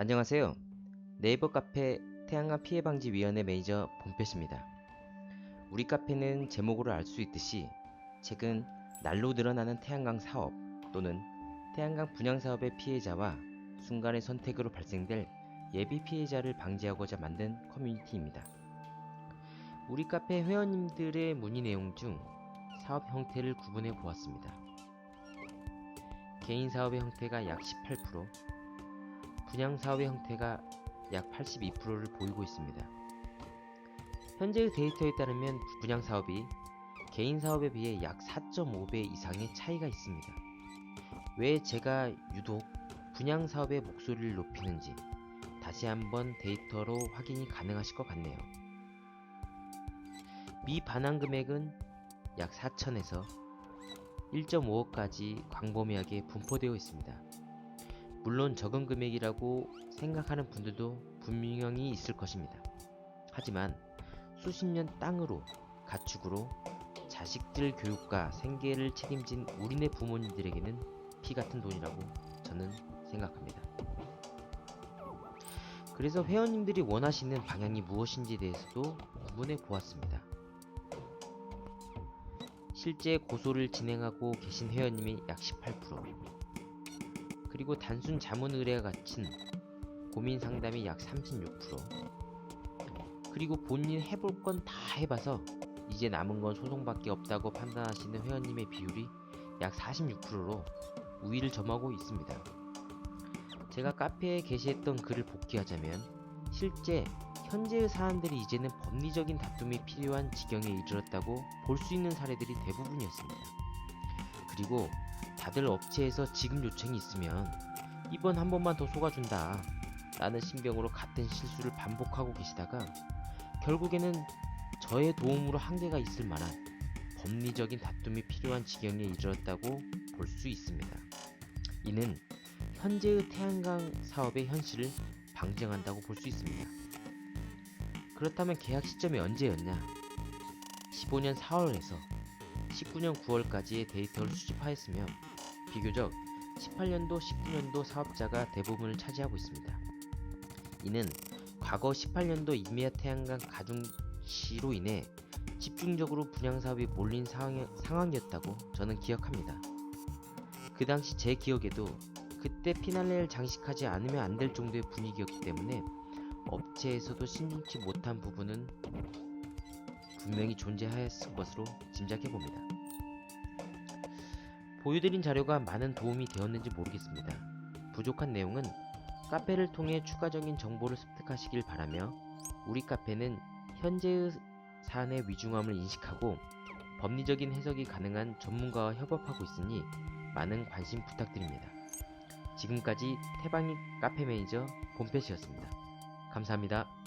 안녕하세요. 네이버 카페 태양광 피해 방지 위원회 매니저 본패입니다. 우리 카페는 제목으로 알 수 있듯이 최근 날로 늘어나는 태양광 사업 또는 태양광 분양 사업의 피해자와 순간의 선택으로 발생될 예비 피해자를 방지하고자 만든 커뮤니티입니다. 우리 카페 회원님들의 문의 내용 중 사업 형태를 구분해 보았습니다. 개인 사업의 형태가 약 18%, 분양 사업의 형태가 약 82%를 보이고 있습니다. 현재의 데이터에 따르면 분양 사업이 개인 사업에 비해 약 4.5배 이상의 차이가 있습니다. 왜 제가 유독 분양 사업의 목소리를 높이는지 다시 한번 데이터로 확인이 가능하실 것 같네요. 미 반환 금액은 약 4천에서 1.5억까지 광범위하게 분포되어 있습니다. 물론 적은 금액이라고 생각하는 분들도 분명히 있을 것입니다. 하지만 수십 년 땅으로 가축으로 자식들 교육과 생계를 책임진 우리네 부모님들에게는 피 같은 돈이라고 저는 생각합니다. 그래서 회원님들이 원하시는 방향이 무엇인지에 대해서도 구분해 보았습니다. 실제 고소를 진행하고 계신 회원님이 약 18%, 그리고 단순 자문 의뢰와 같은 고민 상담이 약 36%, 그리고 본인 해볼 건 다 해봐서 이제 남은 건 소송밖에 없다고 판단하시는 회원님의 비율이 약 46%로 우위를 점하고 있습니다. 제가 카페에 게시했던 글을 복귀하자면 실제 현재의 사안들이 이제는 법리적인 다툼이 필요한 지경에 이르렀다고 볼 수 있는 사례들이 대부분이었습니다. 그리고 다들 업체에서 지급 요청이 있으면 이번 한 번만 더 속아준다 라는 심경으로 같은 실수를 반복하고 계시다가 결국에는 저의 도움으로 한계가 있을 만한 법리적인 다툼이 필요한 지경에 이르렀다고 볼 수 있습니다. 이는 현재의 태양광 사업의 현실을 방증한다고 볼 수 있습니다. 그렇다면 계약 시점이 언제였냐? 15년 4월에서 19년 9월까지의 데이터를 수집하였으며 비교적 18년도, 19년도 사업자가 대부분을 차지하고 있습니다. 이는 과거 18년도 이미야 태양광 가중시로 인해 집중적으로 분양 사업이 몰린 상황, 상황 이었다고 저는 기억합니다. 그 당시 제 기억에도 그때 피날레를 장식하지 않으면 안 될 정도의 분위기였기 때문에 업체에서도 신중치 못한 부분은 분명히 존재하였을 것으로 짐작해 봅니다. 보여드린 자료가 많은 도움이 되었는지 모르겠습니다. 부족한 내용은 카페를 통해 추가적인 정보를 습득하시길 바라며 우리 카페는 현재의 사안의 위중함을 인식하고 법리적인 해석이 가능한 전문가와 협업하고 있으니 많은 관심 부탁드립니다. 지금까지 태방이 카페 매니저 본패시였습니다. 감사합니다.